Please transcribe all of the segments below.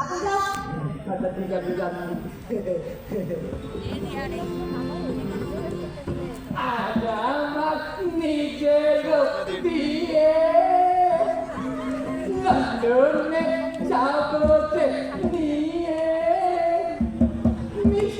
আগে যাও আচ্ছা ঠিক আছে জানি আজ আমার নিজের দিয়ে লন্ডনে যাবতে নিয়ে মিশিকে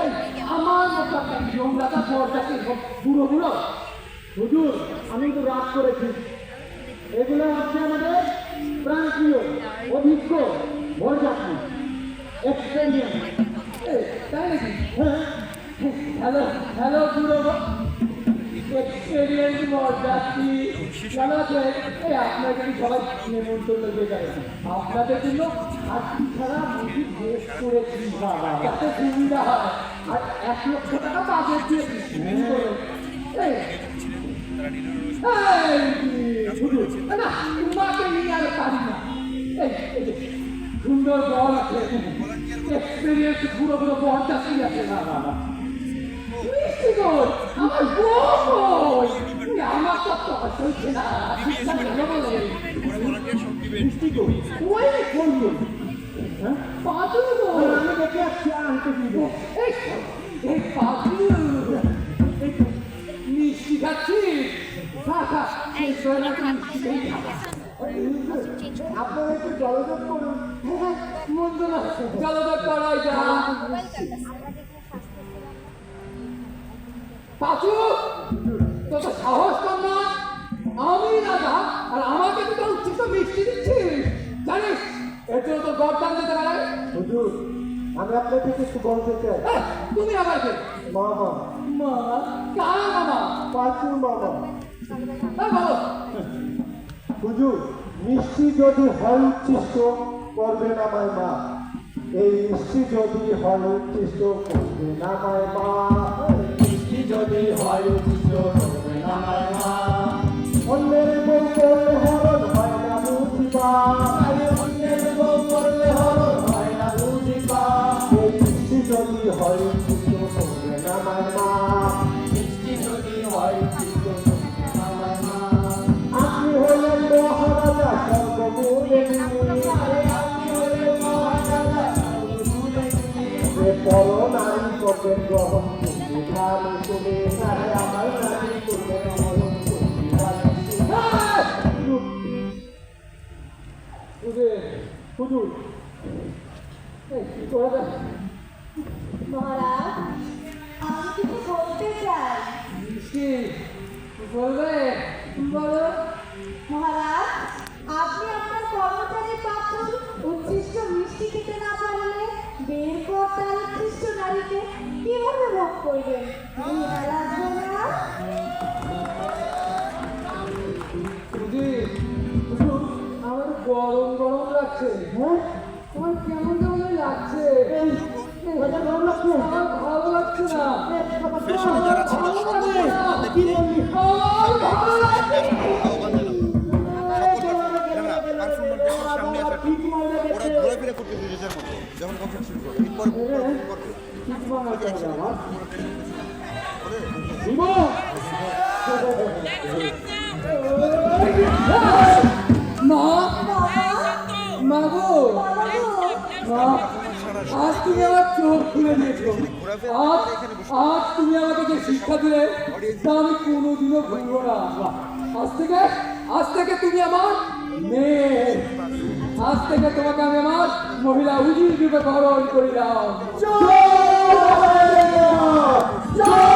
এই, আমার মতো বুড়ো বুড়ো। হুজুর আমি তো রাগ করেছি। এগুলো হচ্ছে আমাদের প্রাণপ্রিয়। অভিজ্ঞ বরযাত্রী কেন আছেন এই আপনাকে সবাই নেমন্তন্ন দিয়ে যাবে। আপনাদের জন্য আজকে ছাড়া মুখি বেশ বাবা যাতে সুবিধা হয়। আর এক লক্ষ টাকা বাজেট দিয়েছি এই এই, না তোমাকে নিয়ে আর পারি না। এই এই যে, সুন্দর বল আছে। এক্সপেরিয়েন্স পুরো পুরো বল চাকরি আছে। না না। মিষ্টি খাচ্ছিস তো সাহস আর আমাকে তো উচ্ছিষ্ট মিষ্টি দিচ্ছিস। জানিস এর জন্য তো গরদান দিতে পারে হুজুর আমি আপনার থেকে একটু বলতে চাই। তুমি আবার কে? মামা। মা? কার মামা? পাঁচুর মামা। বলো হুজুর মিষ্টি যদি হয় উচ্ছিষ্ট করবেন আমায় মা। এই মিষ্টি যদি হয় উচ্ছিষ্ট করবেন আমায় মা। মিষ্টি যদি হয় উচ্ছিষ্ট করবেন আমায় মা। অন্যের বউ বুঝিবা আরে অন্যের বউ করলে হরণ হয় না বুঝিবা এই মিষ্টি যদি হয় উচ্ছিষ্ট করবেন আমায় মা মিষ্টি যদি হয় উচ্ছিষ্ট করবেন আমায় মা আপনি হলেন মহারাজা সর্বগুণে আপনি হলেন মহারাজা সর্বগুণে যে পর নারী করবেন গ্রহণ করে হুজুর মহারাজ আমি কিছু বলতে চাই। মিষ্টি বলবে? বলো মহারাজ আপনি আপনার কর্মচারী পাত্র উচ্ছিষ্ট মিষ্টি খেতে না পারলে বের পর তার উচ্ছিষ্ট নারীকে কীভাবে ভোগ করবেন? ঘৃণা লাগবে না বুঝি হুজুর আমার গরম গরম লাগছে হ্যাঁ আমার কেমন কেমন লাগছে ভালো লাগছে আমার ভালো লাগছে না কি বললি যখন কখন শুরু করে এরপর মা আজ তুমি আমার চোখ খুলে দিয়েছ আজ আজ তুমি আমাকে যে শিক্ষা দিলে, তা আমি কোনোদিনও ভুলবো না। আজ থেকে আজ থেকে তুমি আমার মেয়ে। আজ থেকে তোমাকে আমি আমার মহিলা উজির রূপে গ্রহণ করিলাম। জয়! জয়!